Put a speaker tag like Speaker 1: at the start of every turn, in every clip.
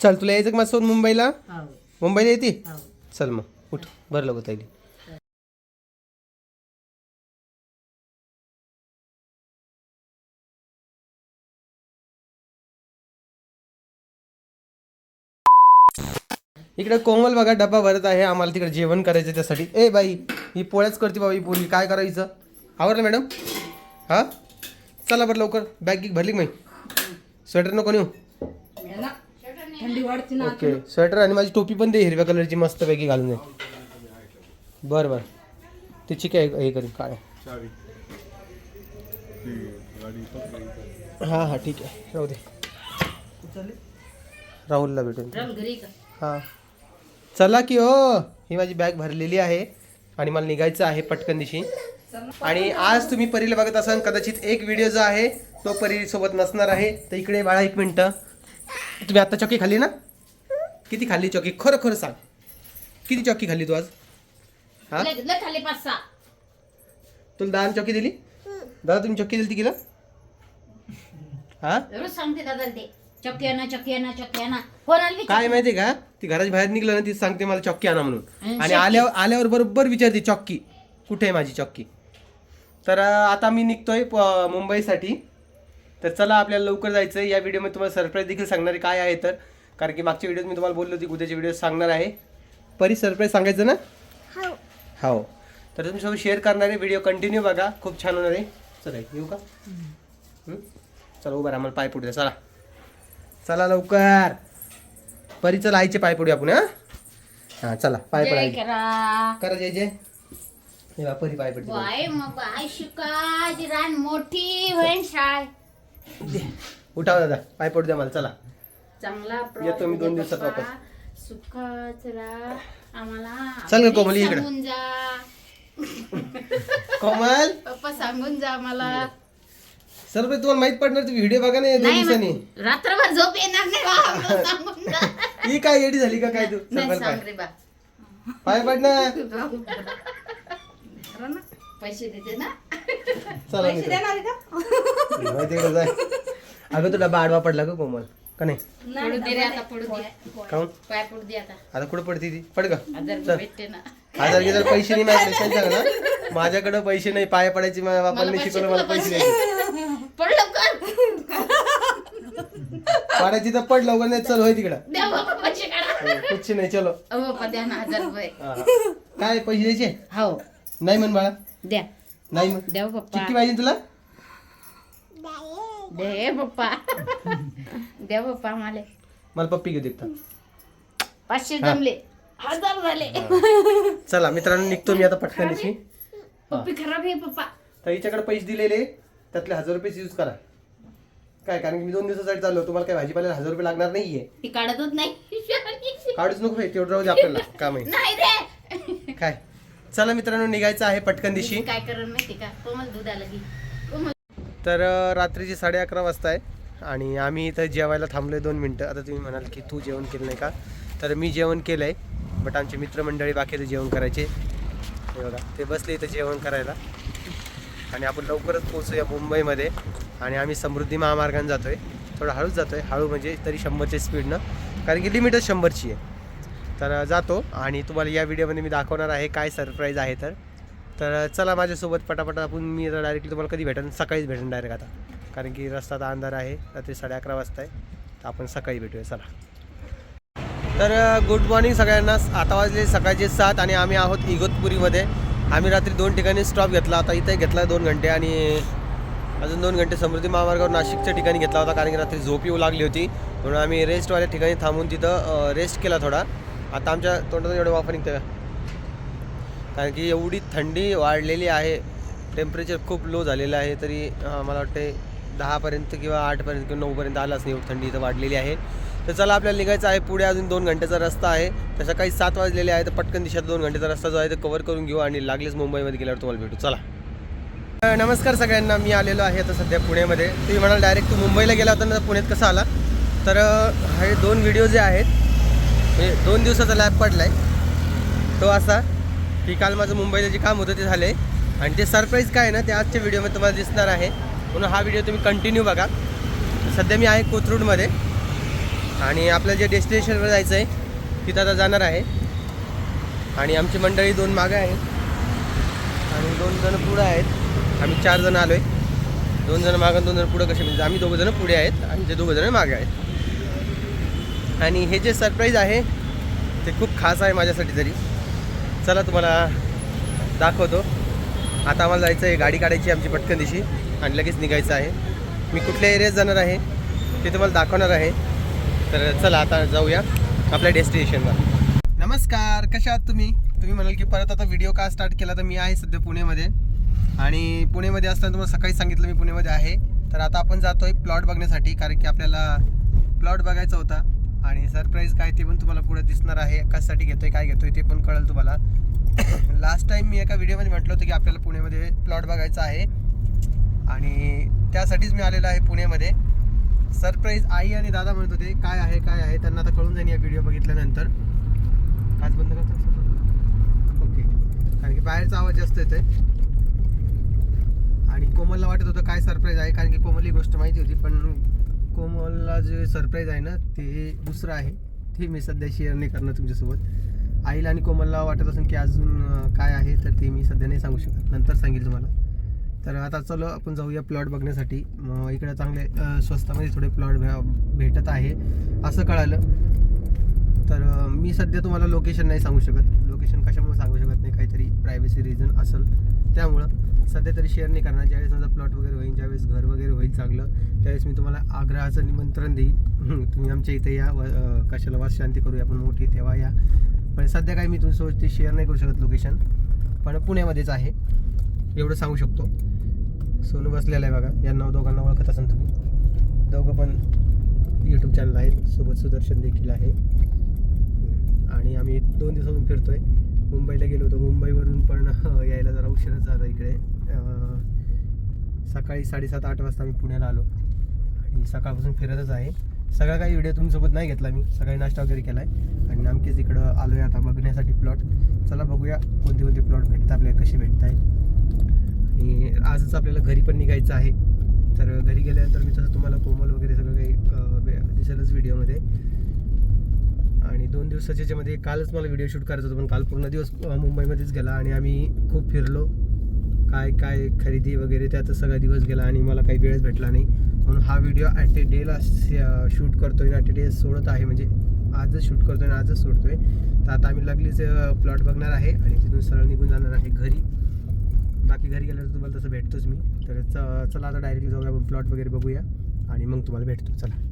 Speaker 1: चल तुला यायचं का माझ्यासोबत मुंबईला?
Speaker 2: हो.
Speaker 1: मुंबईला येते?
Speaker 2: हो.
Speaker 1: चल मग उठ. बरं लवकर ताईली इकडे कोमल बघा डबा भरत आहे. आम्हाला तिकडे जेवण करायचं त्यासाठी. ए बाई ही पोळ्याच करते बाबा ही पोळी काय करायचं आवडलं मॅडम? हा? चला बरं लवकर. बॅग गिग भरली का माही स्वेटर नको नेऊ?
Speaker 2: थंडी वाढते ना
Speaker 1: ओके. स्वेटर आणि माझी टोपी पण दे हिरव्या कलरची मस्त पैकी घालून दे. बरं बरं. तिची काय हे करीन काय? हां हां ठीक आहे. राहू दे. राहुलला भेटून. हां. चला की हो. ही माझी बॅग भरलेली आहे आणि मला निघायचं आहे पटकन दिशी. आणि आज तुम्ही परीला बघत असाल कदाचित एक व्हिडिओ जो आहे तो परी सोबत नसणार आहे. तर इकडे बाळा एक मिनटं. तुम्ही आता चॉकी खाल्ली ना? किती खाल्ली चॉकी? खरं खरं सांग. किती चॉकी खाल्ली तू आज? हा?
Speaker 2: लय लय खाली पाच सहा.
Speaker 1: तुला दहा चॉकी दिली? दादा तुम्ही चॉकी दिली तिला? हा?
Speaker 2: रोज सांगते दादा ते. चक्की आणा चक्की आणा चक्की आणा. आली
Speaker 1: काय माहितीये का? ती घराच्या बाहेर निघलं ना ती सांगते मला चॉक्की आणा म्हणून.
Speaker 2: आणि
Speaker 1: आणि
Speaker 2: चक्की?
Speaker 1: आल्यावर आल्यावर बरोबर विचारते चॉक्की कुठे आहे माझी चॉक्की तर अं, आता मी निघतोय प- मुंबईसाठी. तर चला आपल्याला लवकर जायचं या व्हिडिओमध्ये तुम्हाला सरप्राईज देखील सांगणार आहे काय आहे तर. कारण की मागच्या व्हिडिओत मी तुम्हाला बोललो होती उद्याच्या व्हिडिओ सांगणार आहे. परी सरप्राईज सांगायचं ना? हो तर तुमच्यासोबत शेअर करणार आहे. व्हिडिओ कंटिन्यू बघा. खूप छान होणार आहे. चला येऊ का? चला उभा राहा. मला पाय पुढे. चला. चला लवकर. परी चला आईचे पाय पडू आपण हा? हा चला. पाय पडायचे
Speaker 2: करा
Speaker 1: करा जय जय. हे बा, परी पाय पडते
Speaker 2: बाय मग बाय. शिकाय रान मोठी होईन
Speaker 1: उठाव दादा पाय पडू द्या मला चला.
Speaker 2: चांगला
Speaker 1: येतो मी दोन दिवसात. वापस.
Speaker 2: आम्हाला
Speaker 1: चल ग कोमली इकडं. कोमल?
Speaker 2: पप्पा सांगून जा मला
Speaker 1: सर तुम्हाला माहीत पडणार तुम्ही व्हिडिओ बघा ना या दोन
Speaker 2: नाही
Speaker 1: दिवसांनी.
Speaker 2: रात्रभर झोप येणार नाही
Speaker 1: ही काय येडी झाली का काय तू?
Speaker 2: नाही
Speaker 1: पाय.
Speaker 2: रे पैसे देते ना?
Speaker 1: चला
Speaker 2: पैसे
Speaker 1: मित्र.
Speaker 2: देणार का?
Speaker 1: माहिती आहे का जाय. अगं तुला आडवा पडला का कोमल. का नाही?
Speaker 2: पडू दे रे आता पडू दे.
Speaker 1: काऊन
Speaker 2: पाय पडू दे आता.
Speaker 1: आता कुठं पडती ती? पड का
Speaker 2: हजार
Speaker 1: चल.
Speaker 2: भेटते ना.
Speaker 1: हजार जर पैसे नाही सांग ना माझ्याकडे पैसे नाही पाय पडायची माझ्या बापाने
Speaker 2: मला
Speaker 1: शिकवलं
Speaker 2: पैसे,
Speaker 1: मला पैसे द्यायचे
Speaker 2: पड लवकर.
Speaker 1: पडायची तर पड लवकर नाही चल होय तिकडं.
Speaker 2: द्या बाबा पैसे काढा.
Speaker 1: कुछ नाही चलो.
Speaker 2: अहो द्या ना हजार रुपये
Speaker 1: हा. काय पैसे द्यायचे?
Speaker 2: हो.
Speaker 1: नाही म्हण बाळा.
Speaker 2: द्या.
Speaker 1: नाही म्हण
Speaker 2: द्या हो पप्पा.
Speaker 1: पाहिजे तुला?
Speaker 2: दे पप्पा. द्या पप्पा आम्हाला.
Speaker 1: मला पप्पी घेऊ देखता
Speaker 2: पाचशे जमले. हजार झाले.
Speaker 1: चला मित्रांनो निघतो मी आता पटकन दिवशी
Speaker 2: पप्पी खराब आहे पप्पा.
Speaker 1: तर हिच्याकडे पैसे दिलेले त्यातले हजार रुपये यूज करा. काय कारण की मी दोन दिवसासाठी चाललो तुम्हाला काय भाजीपाल्याला हजार रुपये लागणार नाहीये.
Speaker 2: ती काढतच नाही.
Speaker 1: काढूच नको भाई, तेवढं राहू दे आपल्याला. काम आहे.
Speaker 2: नाही रे.
Speaker 1: काय? चला मित्रांनो निघायचं आहे पटकन दिवशी
Speaker 2: काय करण माहिती का? कोमल दूध आलं की.
Speaker 1: तर अं, रात्रीचे साडे अकरा वाजता आहे आणि आम्ही इथं जेवायला थांबलोय दोन मिनटं. आता तुम्ही म्हणाल की तू जेवण केलं नाही का? तर मी जेवण केलं आहे बट आमचे मित्रमंडळी बाकीचे जेवण करायचे. हे बघा ते बसले इथं जेवण करायला. आणि आपण लवकरच पोहोचूया मुंबईमध्ये. आणि आम्ही समृद्धी महामार्गाने जातो आहे थोडं हळूच जातो आहे हळू म्हणजे तरी शंभरच्या स्पीडनं कारण की लिमिटच शंभरची आहे. तर जातो आणि तुम्हाला या व्हिडिओमध्ये मी दाखवणार आहे काय सरप्राईज आहे तर. तर चला माझ्यासोबत पटापट आपण मी डायरेक्टली तुम्हाला कधी भेटेन सकाळीच भेटेन डायरेक्ट आता. कारण की रस्ता तर अंधार आहे रात्री साडे अकरा वाजता आहे तर आपण सकाळी भेटूया चला. तर गुड मॉर्निंग सगळ्यांना. आता वाजले सकाळचे सात आणि आम्ही आहोत इगतपुरीमध्ये. आम्ही रात्री दोन ठिकाणी स्टॉप घेतला आता इथे घेतला दोन घंटे आणि अजून दोन घंटे समृद्धी महामार्गावर नाशिकच्या ठिकाणी घेतला होता कारण की रात्री झोप येऊ लागली होती. म्हणून आम्ही रेस्टवाल्या ठिकाणी थांबून तिथं रेस्ट केला थोडा. आता आमच्या तोंडातून एवढं वाफर निघतं का? कारण की एवढी थंडी वाढलेली आहे टेम्परेचर खूप लो झालेलं आहे तरी मला वाटते दहापर्यंत किंवा आठपर्यंत किंवा नऊपर्यंत आलाच नाही थंडी इथं वाढलेली आहे. तर चला आपल्याला निघायचं आहे पुढे अजून दोन घंटेचा रस्ता आहे. तर सकाळी सात वाजलेले आहे तर पटकन दिशा दोन घंटेचा रस्ता जो आहे तो कवर करून घेऊ आणि लागलेच मुंबईमध्ये गेल्यावर तुम्हाला भेटू. चला. नमस्कार सगळ्यांना मी आलेलो आहे आता सध्या पुण्यामध्ये तुम्ही म्हणाल डायरेक्ट तू मुंबईला गेला होता ना पुण्यात कसा आला? तर हे दोन व्हिडिओ जे आहेत हे दोन दिवसाचा लॅब पडला आहे तो असा की काल माझं मुंबईला जे काम होतं ते झालं आहे आणि ते सरप्राईज काय आहे ना ते आजच्या व्हिडिओमध्ये तुम्हाला दिसणार आहे. म्हणून हा व्हिडिओ तुम्ही कंटिन्यू बघा. सध्या मी आहे कोथरूडमध्ये. आणि आपल्या जे डेस्टिनेशनवर जायचं आहे तिथं आता जाणार आहे. आणि आमची मंडळी दोन मागं आहेत. आणि दोन जण पुढं आहेत. आम्ही चार जण आलो आहे दोन जण मागं दोन जण पुढं कसे म्हणजे आम्ही दोघं जण पुढे आहेत. आणि ते दोघं जण मागे आहेत. आणि हे जे सरप्राईज आहे ते खूप खास आहे माझ्यासाठी तरी. चला तुम्हाला दाखवतो. आता आम्हाला जायचं आहे गाडी काढायची आमची पटकन दिशी. आणि लगेच निघायचं आहे. मी कुठल्या एरियात जाणार आहे ते तुम्हाला दाखवणार आहे. तर चला आता जाऊया आपल्या डेस्टिनेशनला नमस्कार कशा आहात तुम्ही? तुम्ही म्हणाल की परत आता व्हिडिओ का स्टार्ट केला? तर मी आहे सध्या पुणेमध्ये. आणि पुणेमध्ये असताना तुम्हाला सकाळी सांगितलं मी पुणेमध्ये आहे. तर आता आपण जातो आहे प्लॉट बघण्यासाठी कारण की आपल्याला प्लॉट बघायचा होता. आणि सरप्राईज काय ते पण तुम्हाला पुढे दिसणार आहे कशासाठी घेतोय काय घेतोय ते पण कळेल तुम्हाला. लास्ट टाईम मी एका व्हिडिओमध्ये म्हटलं होतं की आपल्याला पुणेमध्ये प्लॉट बघायचा आहे. आणि त्यासाठीच मी आलेलो आहे पुणेमध्ये. सरप्राईज आई आणि दादा म्हणत होते काय आहे काय आहे? त्यांना आता कळून जाईल या व्हिडिओ बघितल्यानंतर. काच बंद करतो ओके कारण की बाहेरचा आवाज जास्त येतोय. आणि कोमलला वाटत होतं काय सरप्राईज आहे कारण की कोमल ही गोष्ट माहिती होती पण कोमलला जे सरप्राईज आहे ना ते दुसरं आहे. ते मी सध्या शेअर नाही करणार तुमच्यासोबत. आईला आणि कोमलला वाटत असेल की अजून काय आहे तर ते मी सध्या नाही सांगू शकत. नंतर सांगेल तुम्हाला. तर आता चलो आपण जाऊया प्लॉट बघण्यासाठी. मग इकडे चांगले स्वस्तामध्ये थोडे प्लॉट भेटत आहे. असं कळालं. तर मी सध्या तुम्हाला लोकेशन नाही सांगू शकत. लोकेशन कशामुळे सांगू शकत नाही? काहीतरी प्रायव्हसी रिझन असेल. त्यामुळं सध्या तरी शेअर नाही करणार. ज्यावेळेस माझा प्लॉट वगैरे होईल ज्यावेळेस घर वगैरे होईल चांगलं. त्यावेळेस मी तुम्हाला आग्रहाचं निमंत्रण देईन. तुम्ही आमच्या इथे या व कशाला वास शांती करूया आपण मोठी तेव्हा या. पण सध्या काही मी तुमच्यासोबत ते शेअर नाही करू शकत लोकेशन पण पुण्यामध्येच आहे. एवढं सांगू शकतो. सोनू बसलेला आहे बघा. यांना दोघांना ओळखत असाल तुम्ही. दोघं पण यूट्यूब चॅनल आहेत. सोबत सुदर्शन देखील आहे. आणि आम्ही दोन दिवसातून आहे मुंबईला गेलो होतो. मुंबईवरून पण यायला जरा उशीरच झाला इकडे. सकाळी साडेसात आठ वाजता मी पुण्याला आलो. आणि सकाळपासून फिरतच आहे. सगळा काही व्हिडिओ तुमच्यासोबत नाही घेतला मी. सकाळी नाश्ता वगैरे केला आहे आणि नेमकेच इकडं आलो आहे आता बघण्यासाठी प्लॉट चला बघूया कोणते कोणते प्लॉट भेटतात आपल्याला कसे भेटत आहे आणि आजच आपल्याला घरी पण निघायचं आहे. तर घरी गेल्यानंतर मी तसं तुम्हाला कोमल वगैरे सगळं काही बे- दिसेलच व्हिडिओमध्ये आणि दोन दिवसाच्या याच्यामध्ये कालच मला व्हिडिओ शूट करायचा होता पण काल पूर्ण दिवस मुंबईमध्येच गेला आणि आम्ही खूप फिरलो. काय काय खरेदी वगैरे त्यात सगळा दिवस गेला आणि मला काही वेळच भेटला नाही. म्हणून हा व्हिडिओ ॲट ए डेला शूट करतो आहे ॲट ए डे सोडत आहे. म्हणजे आजच शूट करतो आणि आजच सोडतो आहे तर आता आम्ही लगलीच प्लॉट बघणार आहे आणि तिथून सरळ निघून जाणार आहे घरी. बाकी घरी गेल्यावर तुम्हाला तसं भेटतोच मी. तर च- चला आता डायरेक्टली जाऊया आपण प्लॉट वगैरे बघूया. आणि मग तुम्हाला भेटतो. चला.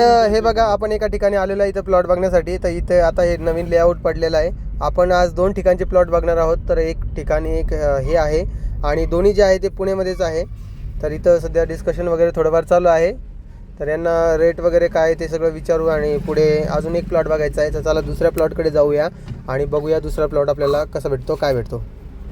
Speaker 1: हे बघा आपण एका ठिकाणी आलेलो आहे इथं प्लॉट बघण्यासाठी. तर इथे आता हे नवीन लेआउट पडलेलं आहे. आपण आज दोन ठिकाणचे प्लॉट बघणार आहोत. तर एक ठिकाणी एक हे आहे आणि दोन्ही जे आहे ते पुणेमध्येच आहे. तर इथं सध्या डिस्कशन वगैरे थोडंफार चालू आहे. तर यांना रेट वगैरे काय ते सगळं विचारू आणि पुढे अजून एक प्लॉट बघायचा आहे. तर चला दुसऱ्या प्लॉटकडे जाऊया आणि बघूया दुसरा प्लॉट आपल्याला कसा भेटतो काय भेटतो.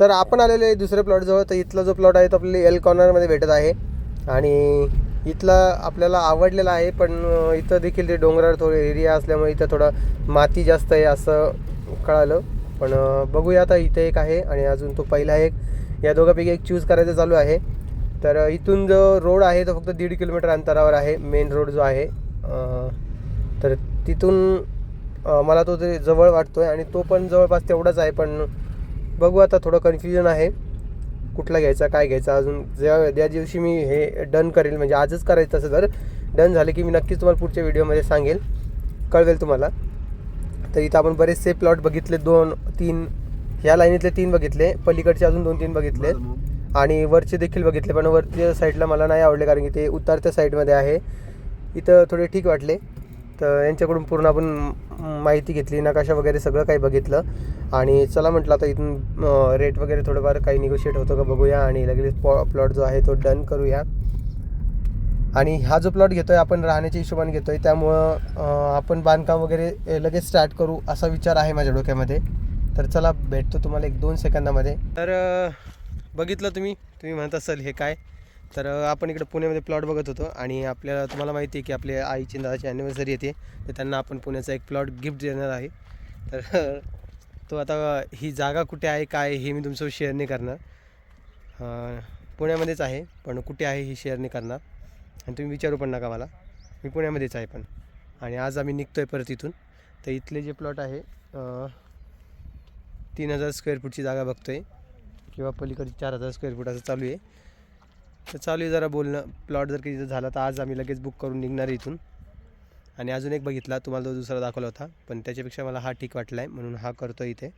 Speaker 1: तर आपण आलेलो आहे दुसऱ्या प्लॉटजवळ तर इथला जो प्लॉट आहे तो आपल्याला एल कॉर्नरमध्ये भेटत आहे. आणि इथला आपल्याला आवडलेला आहे पण इथं देखील ते डोंगराळ थोडे एरिया असल्यामुळे इथं थोडं माती जास्त आहे असं कळालं. पण बघूया आता इथे एक आहे आणि अजून तो पहिला एक. या दोघांपैकी एक चूज करायचं चालू आहे. तर इथून जो रोड आहे तो फक्त दीड किलोमीटर अंतरावर आहे मेन रोड जो आहे. तर तिथून मला तो ते जवळ वाटतो आहे आणि तो पण जवळपास तेवढाच आहे पण बघू आता थोडं कन्फ्युजन आहे. कुठला घ्यायचा काय घ्यायचा अजून ज्या ज्या दिवशी मी हे डन करेल म्हणजे आजच करायचं तसं तर डन झालं की मी नक्कीच तुम्हाला पुढच्या व्हिडिओमध्ये सांगेल. कळवेल तुम्हाला. तर इथं आपण बरेचसे प्लॉट बघितले दोन तीन ह्या लाईनीतले तीन बघितले पलीकडचे अजून दोन तीन बघितले. आणि वरचे देखील बघितले पण वरच्या साईडला मला नाही आवडले कारण की ते उतारत्या साईडमध्ये आहे. इथं थोडे ठीक वाटले. तर यांच्याकडून पूर्ण आपण माहिती घेतली नकाशा वगैरे सगळं काही बघितलं. आणि चला म्हटलं आता इथून रेट वगैरे थोडंफार काही निगोशिएट होतं का बघूया आणि लगेच प्लॉट जो आहे तो डन करूया. आणि हा जो प्लॉट घेतो आहे आपण राहण्याच्या हिशोबाने आहे त्यामुळं आपण बांधकाम वगैरे लगेच स्टार्ट करू असा विचार आहे माझ्या डोक्यामध्ये. तर चला भेटतो तुम्हाला एक दोन सेकंदामध्ये. तर बघितलं तुम्ही तुम्ही म्हणत असाल हे काय? तर आपण इकडे पुण्यामध्ये प्लॉट बघत होतो आणि आपल्याला तुम्हाला माहिती आहे की आपल्या आईची दादाची ॲनिव्हर्सरी येते. तर त्यांना आपण पुण्याचा एक प्लॉट गिफ्ट देणार आहे. तर तो आता ही जागा कुठे आहे काय हे मी तुमचं शेअर नाही करणार. पुण्यामध्येच आहे पण कुठे आहे हे शेअर नाही करणार. आणि तुम्ही विचारू पण नका मला. मी पुण्यामध्येच आहे पण. आणि आज आम्ही निघतो आहे परत इथून. तर इथले जे प्लॉट आहे तीन हजार स्क्वेअर फूटची जागा बघतो आहे किंवा पलीकडे चार हजार स्क्वेअर फूट असं चालू आहे. तर चालू आहे जरा बोलणं. प्लॉट जर काही झाला तर आज आम्ही लगेच बुक करून निघणार इथून. आणि अजून एक बघितला तुम्हाला तो दुसरा दाखवला होता. पण त्याच्यापेक्षा मला हा ठीक वाटला आहे म्हणून हा करतो इथे.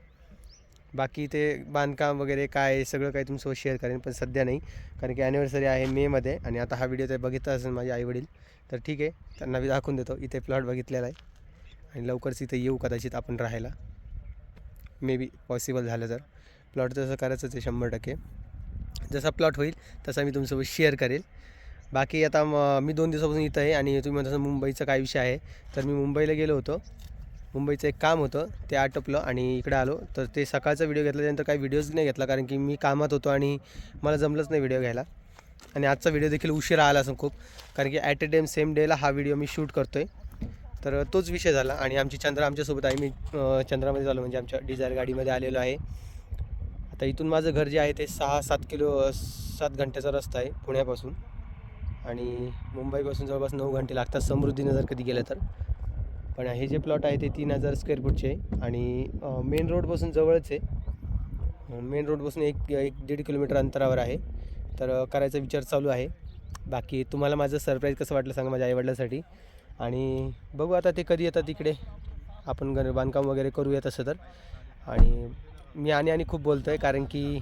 Speaker 1: बाकी ते बांधकाम वगैरे काय आहे, सगळं काही तुमच्यासोबत शेअर करेन पण सध्या नाही. कारण की ॲनिव्हर्सरी आहे मेमध्ये आणि आता हा व्हिडिओ ते बघितला असेल माझे आईवडील तर ठीक आहे. त्यांना मी दाखवून देतो. इथे प्लॉट बघितलेला आहे. आणि लवकरच इथे येऊ कदाचित आपण राहायला. मे बी पॉसिबल झालं तर. प्लॉट तसं करायचंच आहे शंभर टक्के. जसा प्लॉट होईल तसा मी तुमच्यासोबत शेअर करेल. बाकी आता मी दोन दिवसापासून इथं आहे आणि तुम्ही म्हणता तसं मुंबईचा काय विषय आहे तर मी मुंबईला गेलो होतो. मुंबईचं एक काम होतं ते आटोपलं आणि इकडे आलो. तर ते सकाळचा व्हिडिओ घेतला त्यानंतर काही व्हिडिओज नाही घेतला कारण की मी कामात होतो आणि मला जमलंच नाही व्हिडिओ घ्यायला. आणि आजचा व्हिडिओ देखील उशिरा आला असं खूप कारण की ॲट अ टाईम सेम डेला हा व्हिडिओ मी शूट करतो आहे तर तोच विषय झाला आणि आमची चंद्रा आमच्यासोबत आहे. मी चंद्रामध्ये झालो म्हणजे आमच्या डिझायर गाडीमध्ये आलेलो आहे. आता इथून माझं घर जे आहे ते सहा सात किलो सात घंट्याचा रस्ता आहे पुण्यापासून. आणि मुंबईपासून जवळपास नऊ घंटे लागतात समृद्धीनं जर कधी गेलं तर. पण हे जे प्लॉट आहे ते तीन हजार स्क्वेअर फूटचे आहे. आणि मेन रोडपासून जवळच आहे. मेन रोडपासून एक एक दीड किलोमीटर अंतरावर आहे. तर करायचा विचार चालू आहे. बाकी तुम्हाला माझं सरप्राईज कसं वाटलं सांगा माझ्या आईवडिलांसाठी. आणि बघू आता ते कधी येतात तिकडे आपण घर बांधकाम वगैरे करूया तसं तर. आणि मी आणि आणि खूप बोलतो आहे कारण की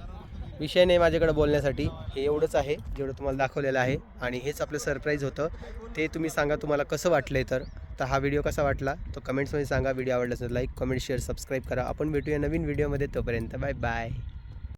Speaker 1: विषय नाही माझ्याकडे बोलण्यासाठी. हे एवढंच आहे जेवढं तुम्हाला दाखवलेलं आहे. आणि हेच आपलं सरप्राईज होतं. ते तुम्ही सांगा तुम्हाला कसं वाटलं आहे तर. तर हा व्हिडिओ कसा वाटला तो कमेंट्समध्ये सांगा. व्हिडिओ आवडला असेल लाईक कमेंट शेअर सबस्क्राईब करा. आपण भेटूया नवीन व्हिडिओमध्ये तोपर्यंत बाय बाय